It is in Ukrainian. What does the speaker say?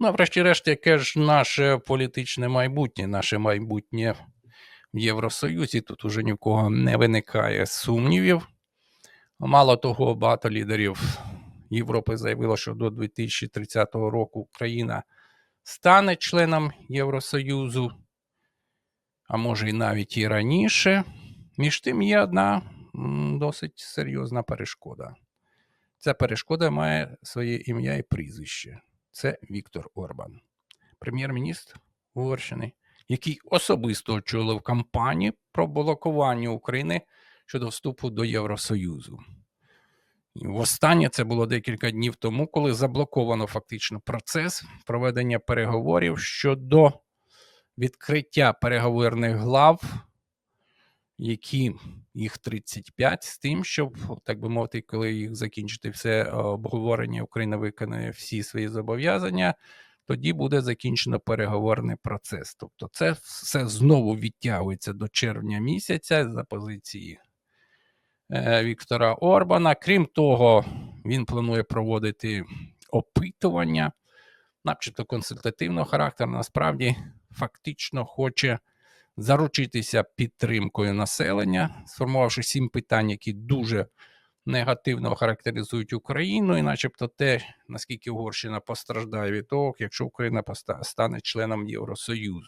Ну, врешті-решт, яке ж наше політичне майбутнє, наше майбутнє в Євросоюзі, тут уже ні в кого не виникає сумнівів. Мало того, багато лідерів Європи заявило, що до 2030 року Україна стане членом Євросоюзу, а може і навіть і раніше. Між тим є одна досить серйозна перешкода. Ця перешкода має своє ім'я і прізвище. Це Віктор Орбан, прем'єр-міністр Угорщини, який особисто очолив кампанію про блокування України щодо вступу до Євросоюзу. Востаннє це було декілька днів тому, коли заблоковано фактично процес проведення переговорів щодо відкриття переговорних глав, які їх 35, з тим, щоб, так би мовити, коли їх закінчити все е, обговорення, Україна виконає всі свої зобов'язання, тоді буде закінчено переговорний процес. Тобто, це все знову відтягується до червня місяця за позиції е, Віктора Орбана. Крім того, він планує проводити опитування, начебто консультативного характеру. Насправді, фактично хоче заручитися підтримкою населення, сформувавши сім питань, які дуже негативно характеризують Україну, і начебто те, наскільки Угорщина постраждає від того, якщо Україна стане членом Євросоюзу.